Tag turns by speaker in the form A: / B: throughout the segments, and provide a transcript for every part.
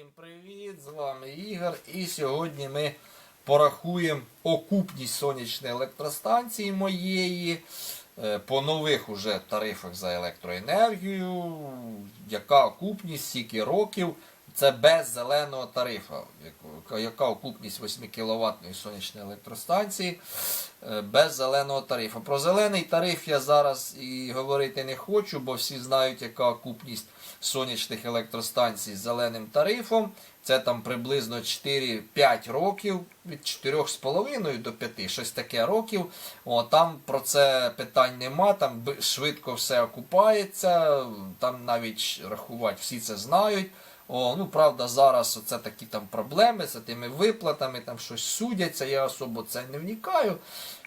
A: Всім привіт! З вами Ігор. І сьогодні ми порахуємо окупність сонячної електростанції моєї е, по нових уже тарифах за електроенергію. Яка окупність, скільки років. Це без зеленого тарифу. Яка- окупність 8 кВт сонячної електростанції е, без зеленого тарифу. Про зелений тариф я зараз і говорити не хочу, бо всі знають, яка окупність сонячних електростанцій з зеленим тарифом. Це там приблизно 4-5 років, від 4,5 до 5, щось таке років. О, там про це питань нема, там швидко все окупається, там навіть рахувати всі це знають. О, ну правда, зараз це такі там проблеми з тими виплатами, там щось судяться, я особо це не вникаю.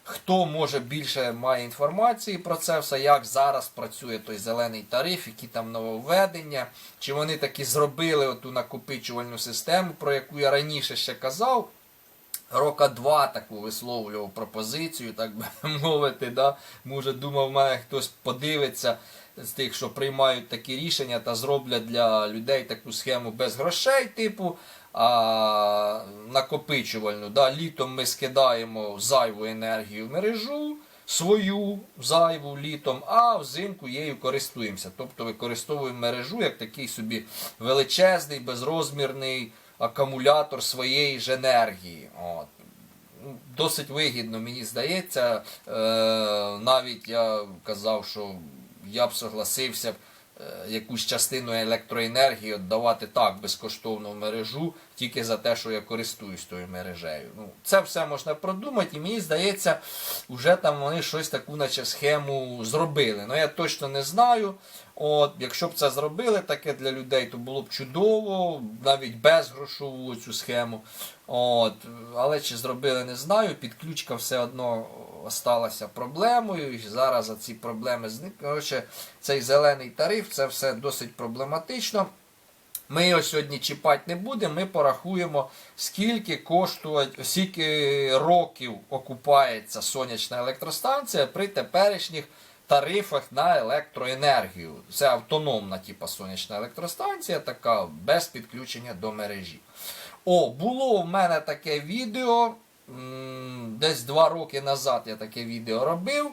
A: Хто може більше має інформації про це все, як зараз працює той зелений тариф, які там нововведення, чи вони таки зробили оту накопичувальну систему, про яку я раніше ще казав. Рока два таку висловлював пропозицію, так би мовити. Да? Може, думав, мене хтось подивиться з тих, що приймають такі рішення та зроблять для людей таку схему без грошей, типу, а накопичувальну. Да? Літом ми скидаємо зайву енергію в мережу, свою зайву літом, а взимку її користуємося. Тобто використовуємо мережу як такий собі величезний, безрозмірний акумулятор своєї ж енергії. От. Ну, Досить вигідно, мені здається. Е, навіть я казав, що я б согласився б е, якусь частину електроенергії віддавати так безкоштовно в мережу, тільки за те, що я користуюсь тою мережею. Ну, це все можна продумати, і мені здається, вже там вони щось таку, наче схему зробили. Ну я точно не знаю. От, якщо б це зробили таке для людей, то було б чудово, навіть без грошову цю схему. От, але чи зробили, не знаю. Підключка все одно осталася проблемою. І зараз ці проблеми зник. Коротше, цей зелений тариф, це все досить проблематично. Ми його сьогодні чіпати не будемо, ми порахуємо, скільки коштує, скільки років окупається сонячна електростанція при теперішніх тарифах на електроенергію. Це автономна типа сонячна електростанція, така без підключення до мережі. О, було в мене таке відео. Десь два роки назад я таке відео робив.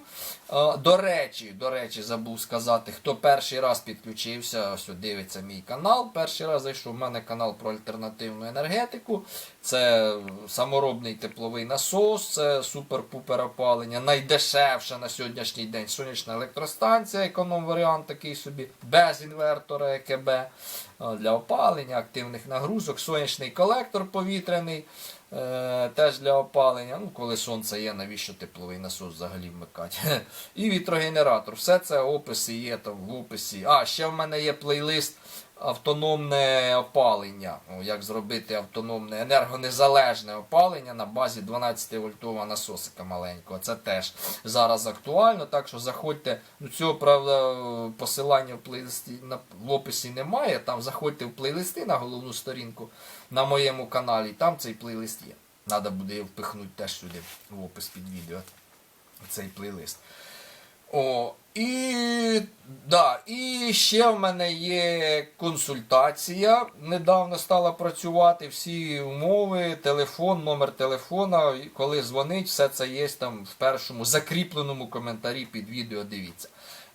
A: Е, До речі, до речі, забув сказати, хто перший раз підключився, ось дивиться мій канал. Перший раз зайшов. У мене канал про альтернативну енергетику. Це саморобний тепловий насос, це супер-пупер опалення. Найдешевша на сьогоднішній день сонячна електростанція, економ-варіант такий собі, без інвертора ЕКБ е, для опалення, активних нагрузок, сонячний колектор повітряний. Е, Теж для опалення. Ну, коли сонце є, навіщо тепловий насос взагалі вмикати. І вітрогенератор. Все це описи є там в описі. А, ще в мене є плейлист автономне опалення. Як зробити автономне енергонезалежне опалення на базі 12 вольтового насосика маленького. Це теж зараз актуально. Так що заходьте. Ну цього правда посилання в плейлисті в описі немає. Там заходьте в плейлисти на головну сторінку на моєму каналі. Там цей плейлист є. Треба буде його впихнути теж сюди в опис під відео. Цей плейлист. О, і, да, і ще в мене є консультація. Недавно стала працювати. Всі умови, телефон, номер телефона. Коли дзвонить, все це є там в першому закріпленому коментарі під відео. Дивіться.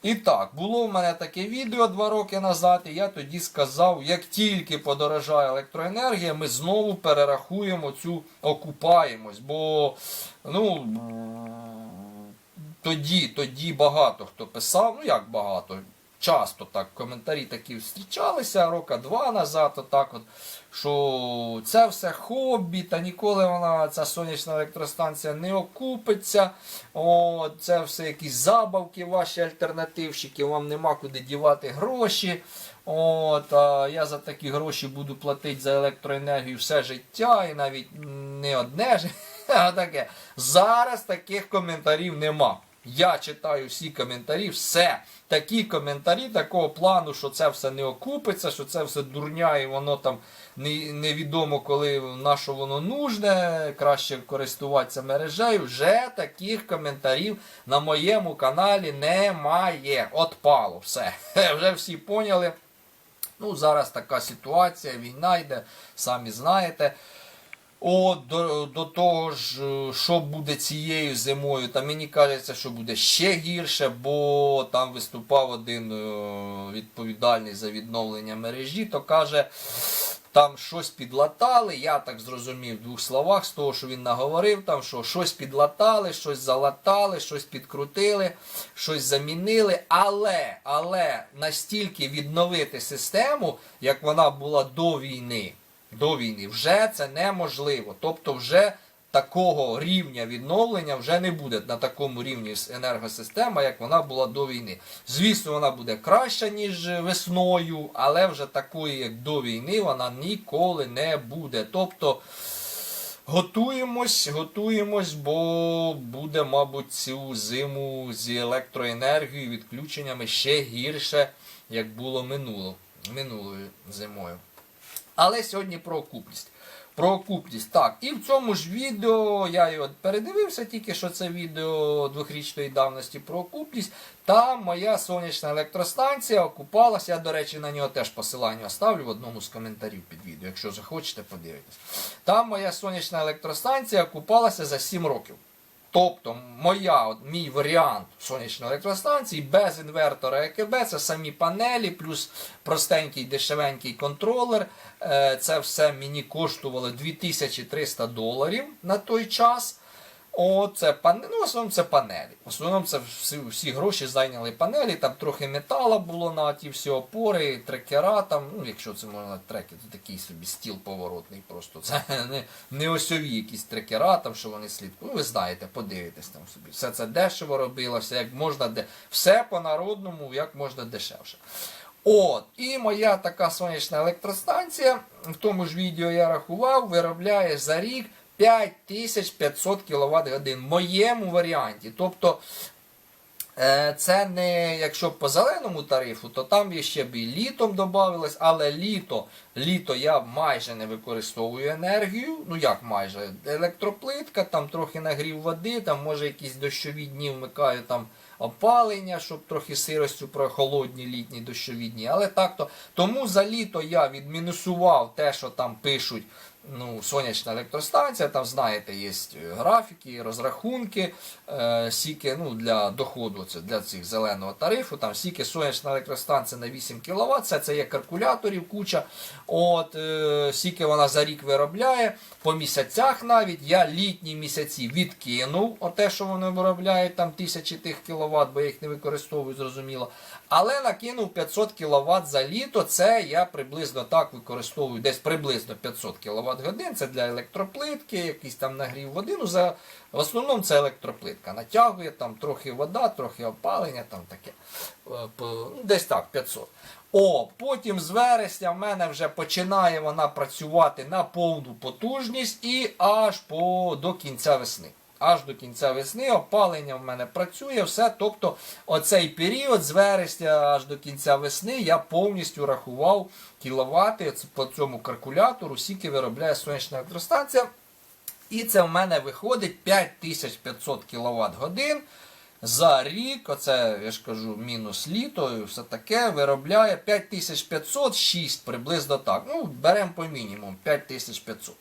A: І так, було в мене таке відео два роки назад, і я тоді сказав, як тільки подорожає електроенергія, ми знову перерахуємо цю окупаємось. Бо, ну тоді, тоді багато хто писав, ну як багато, часто так, коментарі такі зустрічалися рока два назад, отак от, що це все хобі, та ніколи вона, ця сонячна електростанція не окупиться. О, це все якісь забавки, ваші альтернативщики, вам нема куди дівати гроші. От, а я за такі гроші буду платити за електроенергію все життя і навіть не одне життя. Таке. Зараз таких коментарів нема. Я читаю всі коментарі, все. Такі коментарі такого плану, що це все не окупиться, що це все дурня, і воно там не- невідомо, коли на що воно нужне, краще користуватися мережею. Вже таких коментарів на моєму каналі немає. Отпало все. Вже всі поняли. Ну, зараз така ситуація, війна йде, самі знаєте. От, до, до того ж, е, що буде цією зимою, та мені кажеться, що буде ще гірше, бо там виступав один е, відповідальний за відновлення мережі, то каже, там щось підлатали. Я так зрозумів в двох словах з того, що він наговорив, там що щось підлатали, щось залатали, щось підкрутили, щось замінили. Але, але настільки відновити систему, як вона була до війни, до війни, вже це неможливо. Тобто, вже такого рівня відновлення вже не буде на такому рівні енергосистема, як вона була до війни. Звісно, вона буде краща, ніж весною, але вже такої, як до війни, вона ніколи не буде. Тобто. Готуємось, готуємось, бо буде, мабуть, цю зиму з електроенергією, відключеннями ще гірше, як було минуло, минулою зимою. Але сьогодні про окупність. Про окупність. Так, і в цьому ж відео я його передивився, тільки що це відео двохрічної давності про окупність. Там моя сонячна електростанція окупалася. Я, до речі, на нього теж посилання оставлю в одному з коментарів під відео, якщо захочете, подивитись. Там моя сонячна електростанція окупалася за 7 років. Тобто, моя, мій варіант сонячної електростанції без інвертора ЕКБ, це самі панелі, плюс простенький дешевенький контролер. Е, Це все мені коштувало 2300 доларів на той час. О, це пан... ну, в основному це панелі. В основному це всі, всі гроші зайняли панелі, там трохи метала було на ті всі опори, трекера, там, ну, якщо це можна треки, то такий собі стіл поворотний просто. Це не, не осьові якісь трекера, там, що вони слідкують. Ну, ви знаєте, подивитесь там собі. Все це дешево робилося, як можна де... все по-народному, як можна дешевше. От, і моя така сонячна електростанція, в тому ж відео я рахував, виробляє за рік 5500 кВт годин в моєму варіанті. Тобто е, це не якщо по зеленому тарифу, то там ще б і літом додавалось, але літо, літо я майже не використовую енергію. Ну як майже? Електроплитка, там трохи нагрів води, там може якісь дощові дні вмикаю там опалення, щоб трохи сиростю про холодні літні дощові дні. Але так то тому за літо я відмінусував те, що там пишуть. Ну, сонячна електростанція, там знаєте, є графіки, розрахунки, е, сіки ну, для доходу, це для цих зеленого тарифу. Там сіки сонячна електростанція на 8 кВт, це, це є калькуляторів куча. От, е, сіки вона за рік виробляє, по місяцях навіть я літні місяці відкинув те, що вони виробляють там тисячі тих кВт, бо я їх не використовую, зрозуміло. Але накинув 500 кВт за літо. Це я приблизно так використовую, десь приблизно 500 кВт годин. Це для електроплитки, якийсь там нагрів води. Ну, за, в основному це електроплитка. Натягує там трохи вода, трохи опалення, там таке. Е, ну, Десь так, 500. О, потім з вересня в мене вже починає вона працювати на повну потужність і аж по, до кінця весни. Аж до кінця весни опалення в мене працює, все. Тобто, оцей період з вересня аж до кінця весни я повністю рахував кіловати по цьому калькулятору, скільки виробляє сонячна електростанція. І це в мене виходить 5500 кВт годин. За рік, оце я ж кажу, мінус літо і все таке, виробляє 5506 приблизно так. Ну, беремо по мінімуму 5500.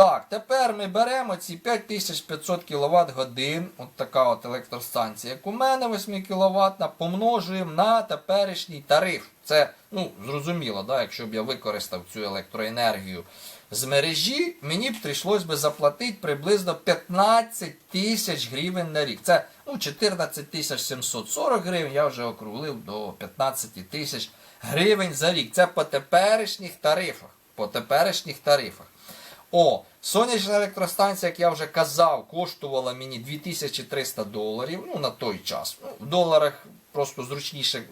A: Так, тепер ми беремо ці 5500 кВт годин, от така от електростанція, як у мене 8 кВт, помножуємо на теперішній тариф. Це, ну, зрозуміло, да, якщо б я використав цю електроенергію з мережі, мені б прийшлось би заплатити приблизно 15 тисяч гривень на рік. Це ну, 14 тисяч 740 гривень, я вже округлив до 15 тисяч гривень за рік. Це по теперішніх тарифах. По теперішніх тарифах. О, сонячна електростанція, як я вже казав, коштувала мені 2300 доларів. Ну, на той час. Ну, в доларах просто зручніше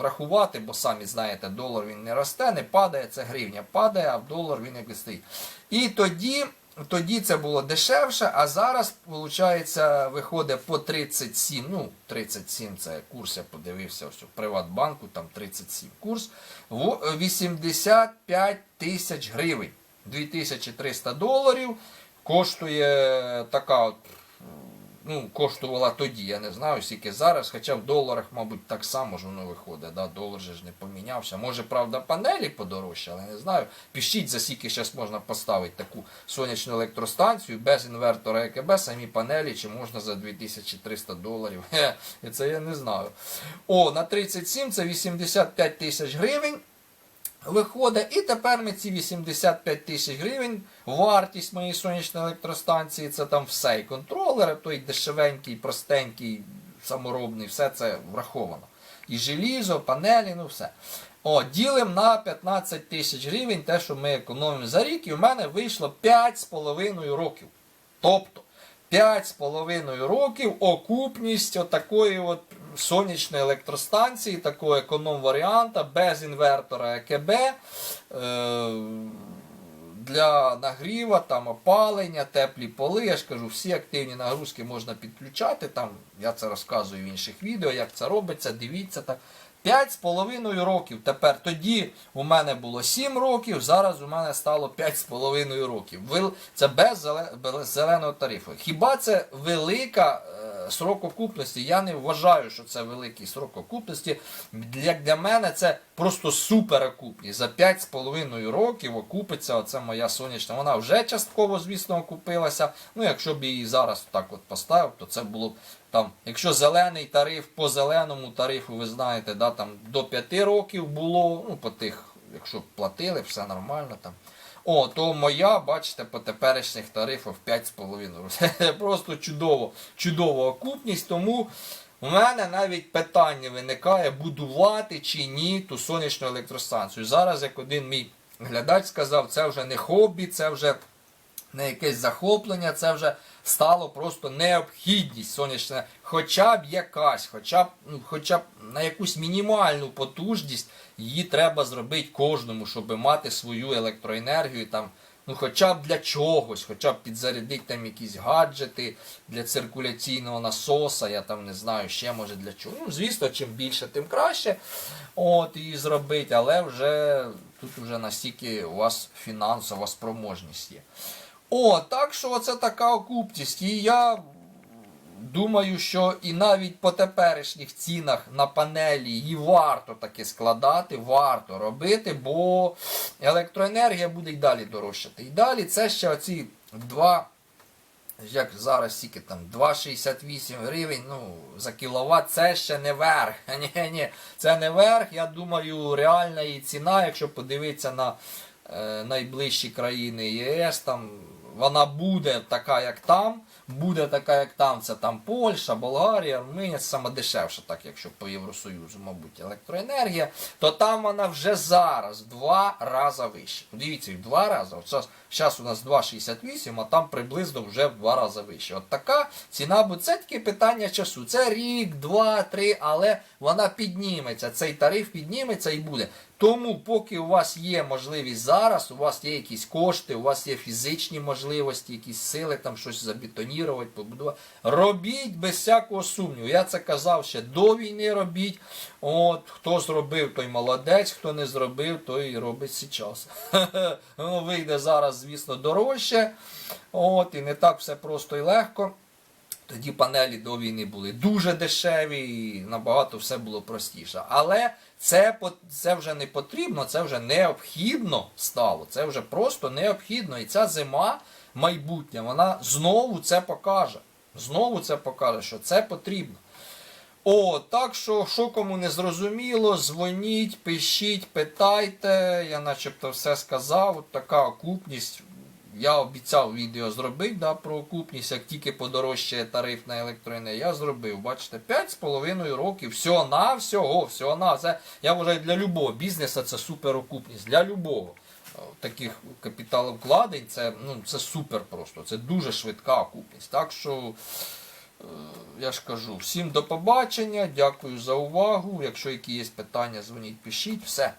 A: рахувати, бо самі знаєте, долар він не росте, не падає, це гривня падає, а в долар він якось стоїть. І тоді, тоді це було дешевше, а зараз, виходить, виходить по 37. Ну, 37 це курс, я подивився ось у Приватбанку, там 37 курс. 85 тисяч гривень. 2300 доларів коштує така от ну, коштувала тоді. Я не знаю, скільки зараз, хоча в доларах, мабуть, так само ж воно виходить. Да? Долар же ж не помінявся. Може, правда, панелі подорожчали, не знаю. Пишіть, за скільки зараз можна поставити таку сонячну електростанцію без інвертора ЕКБ, самі панелі, чи можна за 2300 доларів. Це я не знаю. О, на 37 це 85 тисяч гривень. Виходить, і тепер ми ці 85 тисяч гривень, вартість моєї сонячної електростанції, це там все, і контролери, той дешевенький, простенький, саморобний, все це враховано. І желізо, панелі, ну все. О, ділимо на 15 тисяч гривень, те, що ми економимо за рік, і в мене вийшло 5,5 років. Тобто 5,5 років окупність отакої от сонячної електростанції, такого економ-варіанта, без інвертора ЕКБ. Е, для нагріва, там опалення, теплі поли. Я ж кажу, всі активні нагрузки можна підключати. Там я це розказую в інших відео, як це робиться. Дивіться так. 5,5 років. Тепер тоді у мене було 7 років, зараз у мене стало 5,5 років. Це без зеленого тарифу. Хіба це велика е, срок окупності? Я не вважаю, що це великий срок окупності. Як для мене це просто супер окупність. За 5,5 років окупиться оце моя сонячна. Вона вже частково, звісно, окупилася. Ну, якщо б її зараз так от поставив, то це було б там, якщо зелений тариф по зеленому тарифу, ви знаєте, да, там до 5 років було, ну, по тих, якщо б платили, все нормально там. О, то моя, бачите, по теперішніх тарифах 5,5 років. Це просто чудово, чудова окупність. Тому у мене навіть питання виникає, будувати чи ні ту сонячну електростанцію. Зараз, як один мій глядач сказав, це вже не хобі, це вже не якесь захоплення, це вже стало просто необхідність сонячна, хоча б якась, хоча б, ну, хоча б на якусь мінімальну потужність її треба зробити кожному, щоб мати свою електроенергію там. Ну, хоча б для чогось, хоча б підзарядити там якісь гаджети для циркуляційного насоса, я там не знаю, ще може для чого. Ну, звісно, чим більше, тим краще. От, і зробити, але вже тут вже настільки у вас фінансова спроможність є. О, так що це така окупність. І я думаю, що і навіть по теперішніх цінах на панелі її варто таки складати, варто робити, бо електроенергія буде і далі дорожчати. І далі це ще оці два. Як зараз тільки там 2,68 гривень ну, за кіловат, це ще не верх. Ні, ні, це не верх. Я думаю, реальна її ціна, якщо подивитися на е, найближчі країни ЄС, там вона буде така, як там, буде така, як там. Це там Польща, Болгарія, це саме дешевше, так якщо по Євросоюзу, мабуть, електроенергія, то там вона вже зараз в два рази вище. Дивіться, в два рази. От зараз, у нас 2,68, а там приблизно вже в два рази вище. От така ціна буде. Це таке питання часу. Це рік, два, три, але вона підніметься. Цей тариф підніметься і буде. Тому, поки у вас є можливість зараз, у вас є якісь кошти, у вас є фізичні можливості, якісь сили, там щось забетонірувати, побудувати. Робіть без всякого сумніву. Я це казав ще до війни робіть. От, хто зробив, той молодець, хто не зробив, той робить зараз. Ну, вийде зараз, звісно, дорожче. От, і не так все просто і легко. Тоді панелі до війни були дуже дешеві і набагато все було простіше. Але це, це вже не потрібно, це вже необхідно стало. Це вже просто необхідно. І ця зима майбутня, вона знову це покаже. Знову це покаже, що це потрібно. О, так що, що кому не зрозуміло, дзвоніть, пишіть, питайте. Я начебто все сказав. От така окупність. Я обіцяв відео зробити да, про окупність, як тільки подорожчає тариф на електроенергію. Я зробив, бачите, 5,5 років. Всього на всього, всього на все. Я вважаю, для любого бізнесу це супер окупність. Для любого е, таких капіталовкладень це, ну, це супер просто. Це дуже швидка окупність. Так що. Е, Я ж кажу, всім до побачення, дякую за увагу. Якщо які є питання, дзвоніть, пишіть. Все.